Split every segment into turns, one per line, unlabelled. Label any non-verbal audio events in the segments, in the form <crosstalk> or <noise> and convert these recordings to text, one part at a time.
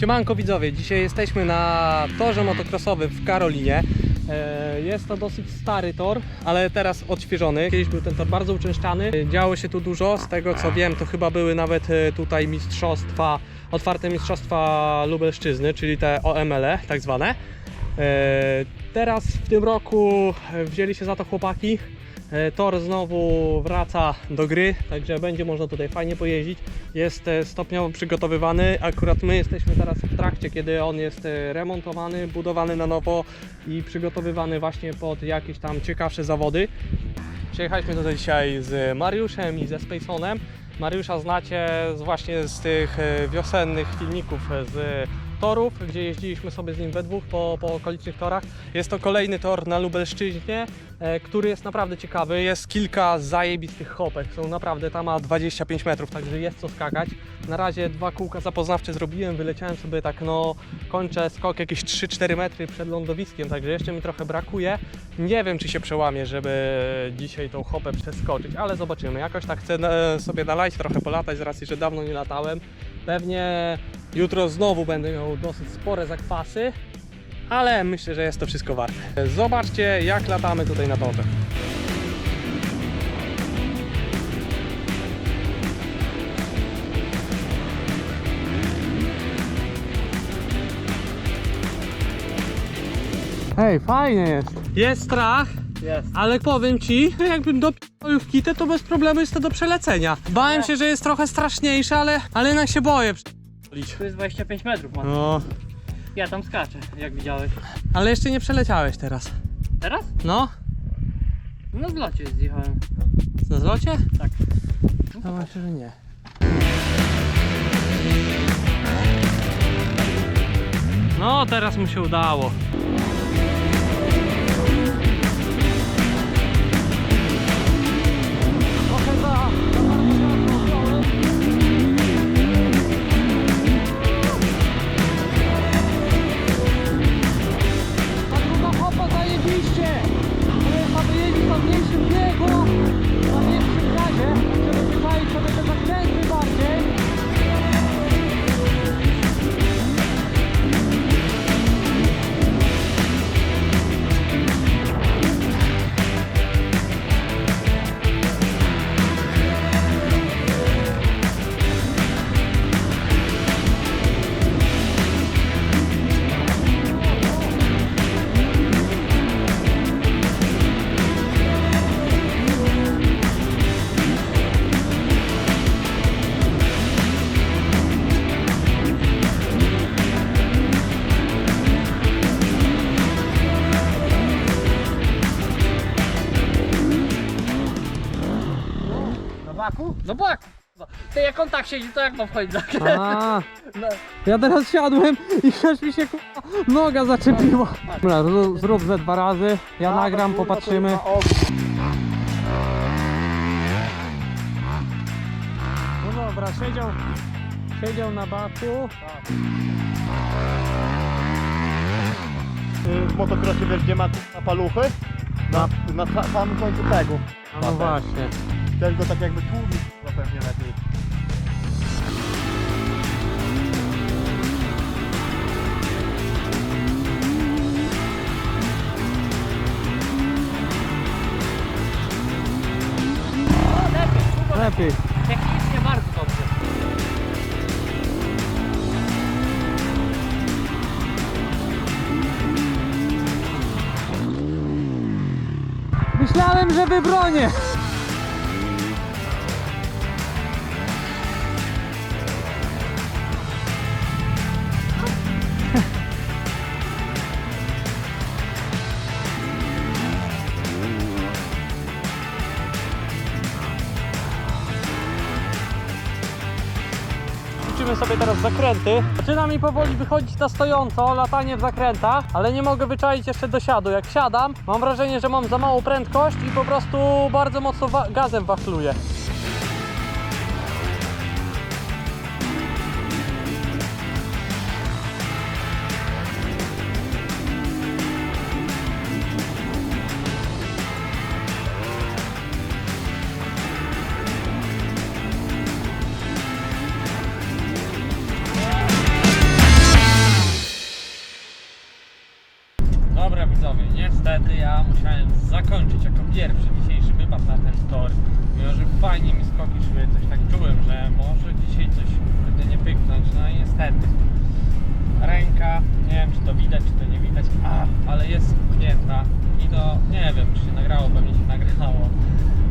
Siemanko widzowie, dzisiaj jesteśmy na torze motocrossowym w Karolinie. E, Jest to dosyć stary tor, ale teraz odświeżony. Kiedyś był ten tor bardzo uczęszczany. E, Działo się tu dużo, z tego co wiem, to chyba były nawet e, tutaj mistrzostwa, otwarte mistrzostwa Lubelszczyzny, czyli te OML, tak zwane. Teraz w tym roku wzięli się za to chłopaki. E, Tor znowu wraca do gry, także będzie można tutaj fajnie pojeździć. Jest e, stopniowo przygotowywany. Akurat my jesteśmy teraz w trakcie, kiedy on jest e, remontowany, budowany na nowo i przygotowywany właśnie pod jakieś tam ciekawsze zawody. Przyjechaliśmy tutaj dzisiaj z Mariuszem i ze Spaceonem. Mariusza znacie właśnie z tych wiosennych filmików z torów, gdzie jeździliśmy sobie z nim we dwóch po, po okolicznych torach. Jest to kolejny tor na Lubelszczyźnie, e, który jest naprawdę ciekawy. Jest kilka zajebistych hopek, są naprawdę, tam ma 25 metrów, także jest co skakać. Na razie dwa kółka zapoznawcze zrobiłem, wyleciałem sobie tak, no kończę skok jakieś 3-4 metry przed lądowiskiem, także jeszcze mi trochę brakuje. Nie wiem, czy się przełamie, żeby dzisiaj tą hopę przeskoczyć, ale zobaczymy. Jakoś tak chcę e, sobie na trochę polatać z racji, że dawno nie latałem. Pewnie jutro znowu będę miał dosyć spore zakwasy, ale myślę, że jest to wszystko warte. Zobaczcie, jak latamy tutaj na torze. Hej, fajnie jest. Jest strach,
Jest.
ale powiem ci, jakbym dopił w kitę, to bez problemu jest to do przelecenia. Bałem się, że jest trochę straszniejsze, ale, ale jednak się boję.
Tu jest 25 metrów, man.
No,
Ja tam skaczę, jak widziałeś.
ale jeszcze nie przeleciałeś teraz.
Teraz?
No,
No w locie zjechałem.
na zlocie?
Tak.
No myślę, że nie. No, teraz mu się udało.
Baku? No baku. Ty jak on tak siedzi, to jak mam wchodzić za?
A, <laughs>
No.
ja teraz siadłem i też mi się kurwa, noga zaczepiła. Dobra, zrób- zrób ze dwa razy, ja nagram, popatrzymy. No dobra, siedział, siedział na baku.
w motocrossie wiesz gdzie ma na paluchy? Na, na sa- samym końcu tego.
A no właśnie.
Też go tak jakby tłumić to pewnie lepiej.
No. Lepiej. Technicznie bardzo dobrze.
Myślałem, że wybronię. Ćwiczymy sobie teraz zakręty. Zaczyna mi powoli wychodzić na stojąco, latanie w zakrętach, ale nie mogę wyczaić jeszcze do siadu. Jak siadam, mam wrażenie, że mam za małą prędkość i po prostu bardzo mocno wa- gazem wachluję. widzowie, niestety ja musiałem zakończyć jako pierwszy dzisiejszy wypad na ten tor. Mimo, że fajnie mi skoki szły, coś tak czułem, że może dzisiaj coś kurde nie pyknąć, no i niestety. Ręka, nie wiem czy to widać, czy to nie widać, a, ale jest pchnięta i to nie wiem czy się nagrało, pewnie się nagrało.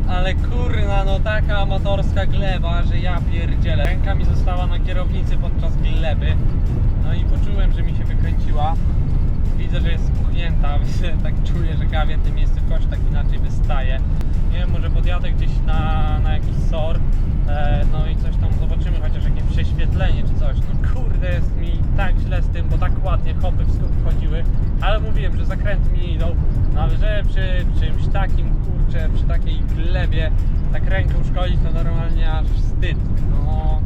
Ale kurna, no taka amatorska gleba, że ja pierdzielę. Ręka mi została na kierownicy podczas gleby, no i poczułem, że mi się wykręciła. Widzę, że jest spuchnięta, <laughs> tak czuję, że gawie w tym miejscu kość tak inaczej wystaje. Nie wiem, może podjadę gdzieś na, na jakiś SOR, e, no i coś tam zobaczymy, chociaż jakieś prześwietlenie czy coś. No kurde, jest mi tak źle z tym, bo tak ładnie hopy wchodziły, ale mówiłem, że zakręty mi idą, no ale że przy czymś takim, kurczę, przy takiej glebie, tak rękę uszkodzić, to normalnie aż wstyd. No,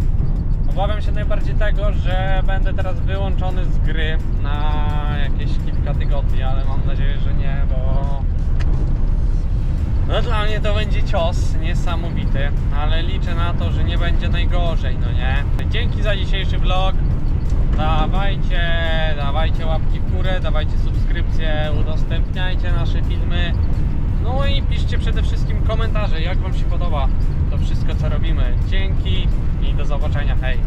Obawiam się najbardziej tego, że będę teraz wyłączony z gry na jakieś kilka tygodni, ale mam nadzieję, że nie, bo no dla mnie to będzie cios niesamowity, ale liczę na to, że nie będzie najgorzej, no nie? Dzięki za dzisiejszy vlog. Dawajcie, dawajcie łapki w górę, dawajcie subskrypcje, udostępniajcie nasze filmy. No i piszcie przede wszystkim komentarze, jak Wam się podoba to wszystko co robimy. Dzięki i do zobaczenia, hej!